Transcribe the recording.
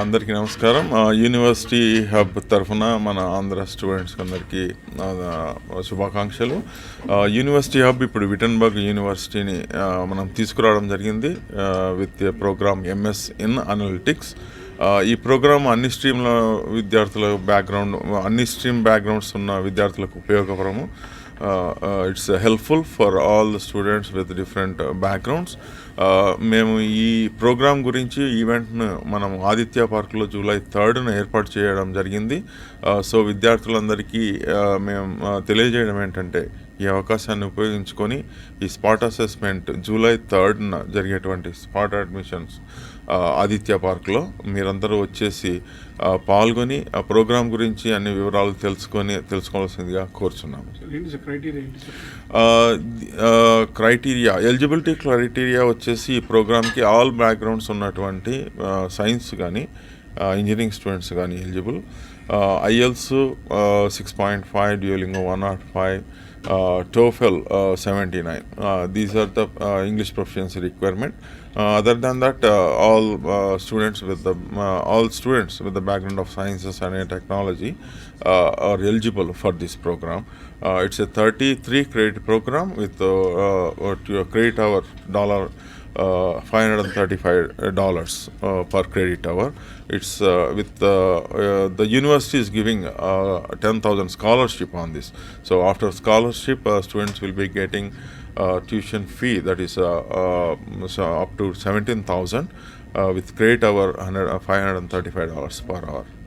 అందరికీ నమస్కారం university hub తరఫున మన ఆంధ్ర స్టూడెంట్స్ అందరికీ శుభాకాంక్షలు యూనివర్సిటీ హబ్ ఇప్పుడు విటన్బర్గ్ యూనివర్సిటీని మనం తీసుకురావడం జరిగింది with programme MS in analytics ఈ ప్రోగ్రామ్ అన్ని స్ట్రీమ్ల విద్యార్థుల బ్యాక్గ్రౌండ్ అన్ని స్ట్రీమ్ బ్యాక్గ్రౌండ్స్ ఉన్న విద్యార్థులకు ఉపయోగపడము it's helpful for all the students with different backgrounds మేము ఈ ప్రోగ్రాం గురించి ఈవెంట్ను మనం ఆదిత్య పార్క్లో జూలై థర్డ్న ఏర్పాటు చేయడం జరిగింది uh, సో విద్యార్థులందరికీ uh, మేము uh, తెలియజేయడం ఏంటంటే ఈ అవకాశాన్ని ఉపయోగించుకొని ఈ స్పాట్ అసెస్మెంట్ జూలై థర్డ్న జరిగేటువంటి స్పాట్ అడ్మిషన్స్ ఆదిత్య పార్క్లో మీరందరూ వచ్చేసి పాల్గొని ఆ ప్రోగ్రాం గురించి అన్ని వివరాలు తెలుసుకొని తెలుసుకోవాల్సిందిగా కోరుచున్నాము క్రైటీరియా ఎలిజిబిలిటీ క్రైటీరియా వచ్చేసి ఈ ప్రోగ్రామ్కి ఆల్ బ్యాక్గ్రౌండ్స్ ఉన్నటువంటి సైన్స్ కానీ ఇంజనీరింగ్ స్టూడెంట్స్ కానీ eligible IELTS six point five Duolingo one naught five TOEFL seventy nine these are the English proficiency requirement other than that all students with the all students with the background of sciences and technology uh, are eligible for this program. Uh, it's a 33 credit program with uh, uh, 535 dollars uh, per credit hour it's uh, with uh, uh, the university is giving uh, 10000 scholarship on this so after scholarship students will be getting tuition fee that is so up to 17000 with credit hour 100, $535 per hour